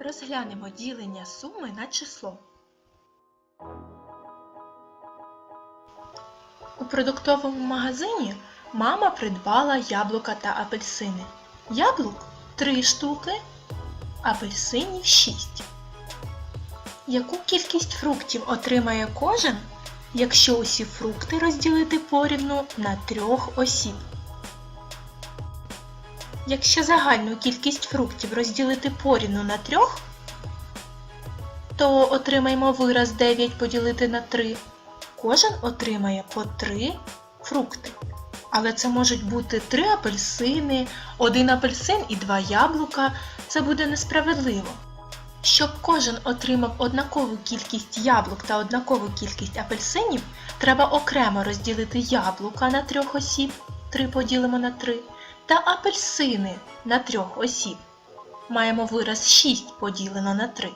Розглянемо ділення суми на число. У продуктовому магазині мама придбала яблука та апельсини. Яблук 3 штуки, апельсинів 6. Яку кількість фруктів отримає кожен, якщо усі фрукти розділити порівну на трьох осіб? Якщо загальну кількість фруктів розділити порівну на трьох, то отримаємо вираз 9 поділити на 3. Кожен отримає по 3 фрукти. Але це можуть бути 3 апельсини, 1 апельсин і 2 яблука. Це буде несправедливо. Щоб кожен отримав однакову кількість яблук та однакову кількість апельсинів, треба окремо розділити яблука на трьох осіб, 3 поділимо на 3, та апельсини на трьох осіб. Маємо вираз 6 поділено на 3.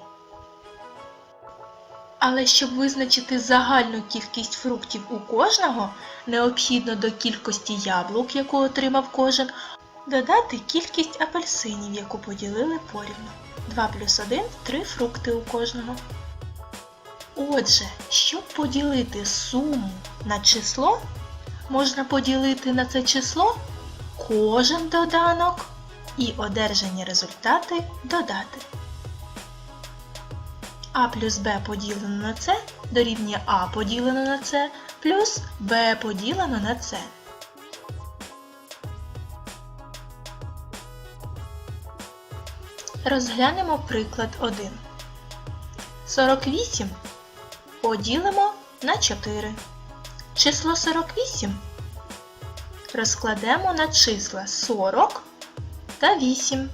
Але щоб визначити загальну кількість фруктів у кожного, необхідно до кількості яблук, яку отримав кожен, додати кількість апельсинів, яку поділили порівну. 2 плюс 1 – 3 фрукти у кожного. Отже, щоб поділити суму на число, можна поділити на це число кожен доданок і одержані результати додати. А плюс Б поділено на С дорівнює А поділено на С плюс Б поділено на С. Розглянемо приклад 1. 48 поділимо на 4. Число 48 розкладемо на числа 40 та 8.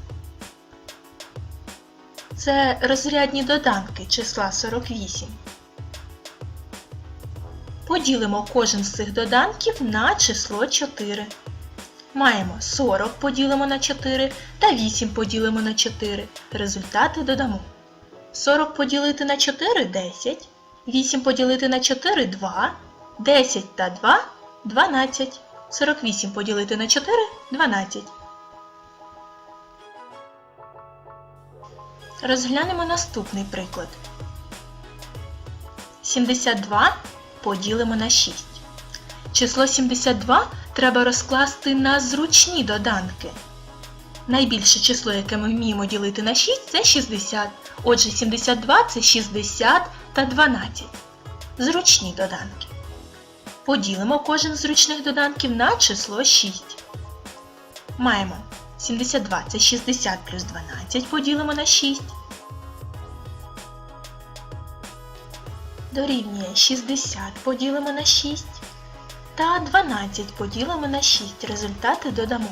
Це розрядні доданки числа 48. Поділимо кожен з цих доданків на число 4. Маємо 40 поділимо на 4 та 8 поділимо на 4. Результати додамо. 40 поділити на 4 10. 8 поділити на 4 2. 10 та 2 12. 48 поділити на 4 12. Розглянемо наступний приклад. 72 поділимо на 6. Число 72 треба розкласти на зручні доданки. Найбільше число, яке ми вміємо ділити на 6, це 60. Отже, 72 це 60 та 12. Зручні доданки. Поділимо кожен з зручних доданків на число 6. Маємо 72 це 60 плюс 12 поділимо на 6. Дорівнює 60 поділимо на 6. Та 12 поділимо на 6. Результати додамо.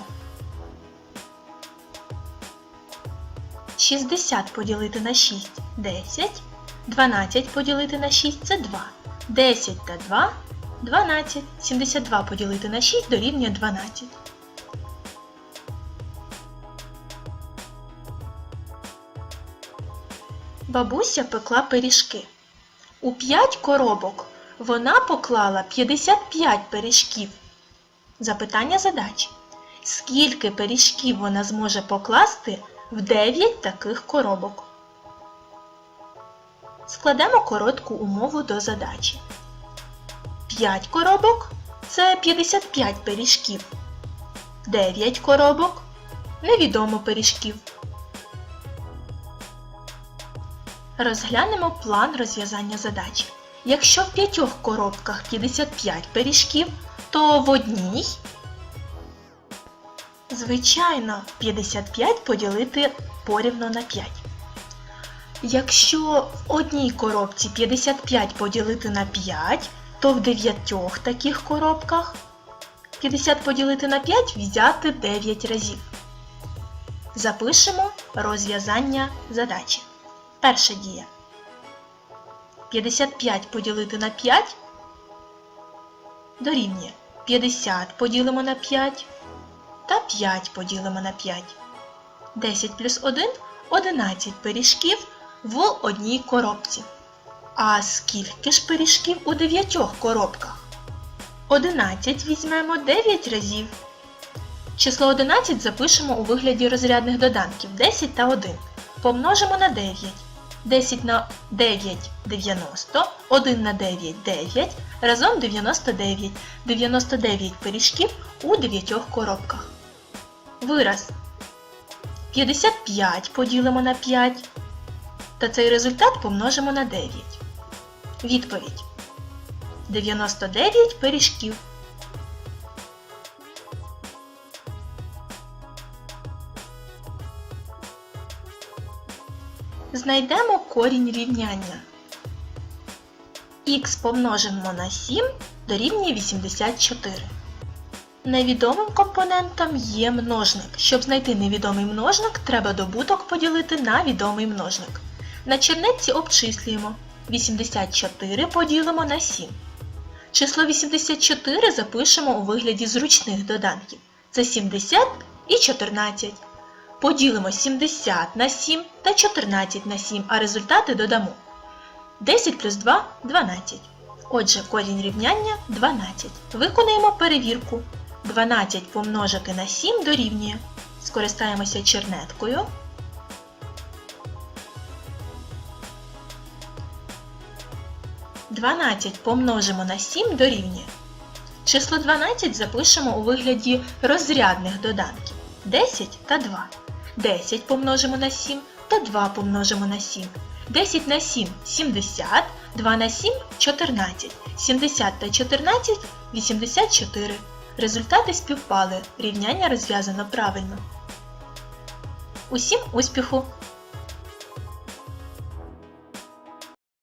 60 поділити на 6 10. 12 поділити на 6 це 2. 10 та 2 12. 72 поділити на 6 дорівнює 12. Бабуся пекла пиріжки. У 5 коробок вона поклала 55 пиріжків. Запитання задачі. Скільки пиріжків вона зможе покласти в 9 таких коробок? Складемо коротку умову до задачі. 5 коробок це 55 пиріжків. 9 коробок невідомо пиріжків. Розглянемо план розв'язання задачі. Якщо в п'ятьох коробках 55 пиріжків, то в одній, звичайно, 55 поділити порівну на 5. Якщо в одній коробці 55 поділити на 5, то в дев'ятьох таких коробках 50 поділити на 5 взяти 9 разів. Запишемо розв'язання задачі. Перша дія. 55 поділити на 5 дорівнює 50 поділимо на 5 та 5 поділимо на 5. 10 плюс 1 – 11 пиріжків в одній коробці. А скільки ж пиріжків у 9 коробках? 11 візьмемо 9 разів. Число 11 запишемо у вигляді розрядних доданків 10 та 1. Помножимо на 9. 10 на 9 – 90, 1 на 9 – 9, разом 99. 99 пиріжків у 9 коробках. Вираз 55 поділимо на 5. Та цей результат помножимо на 9. Відповідь 99 пиріжків. Знайдемо корінь рівняння. Х помножимо на 7 дорівнює 84. Невідомим компонентом є множник. Щоб знайти невідомий множник, треба добуток поділити на відомий множник. На чернетці обчислюємо 84 поділимо на 7. Число 84 запишемо у вигляді зручних доданків. Це 70 і 14. Поділимо 70 на 7 та 14 на 7, а результати додамо. 10 плюс 2 – 12. Отже, корінь рівняння 12. Виконаємо перевірку. 12 помножити на 7 дорівнює. Скористаємося чернеткою. Дванадцять помножимо на 7 дорівнює. Число 12 запишемо у вигляді розрядних доданків 10 та 2. 10 помножимо на 7 та 2 помножимо на 7. 10 на 7 – 70, 2 на 7 – 14. 70 та 14 – 84. Результати співпали, рівняння розв'язано правильно. Усім успіху!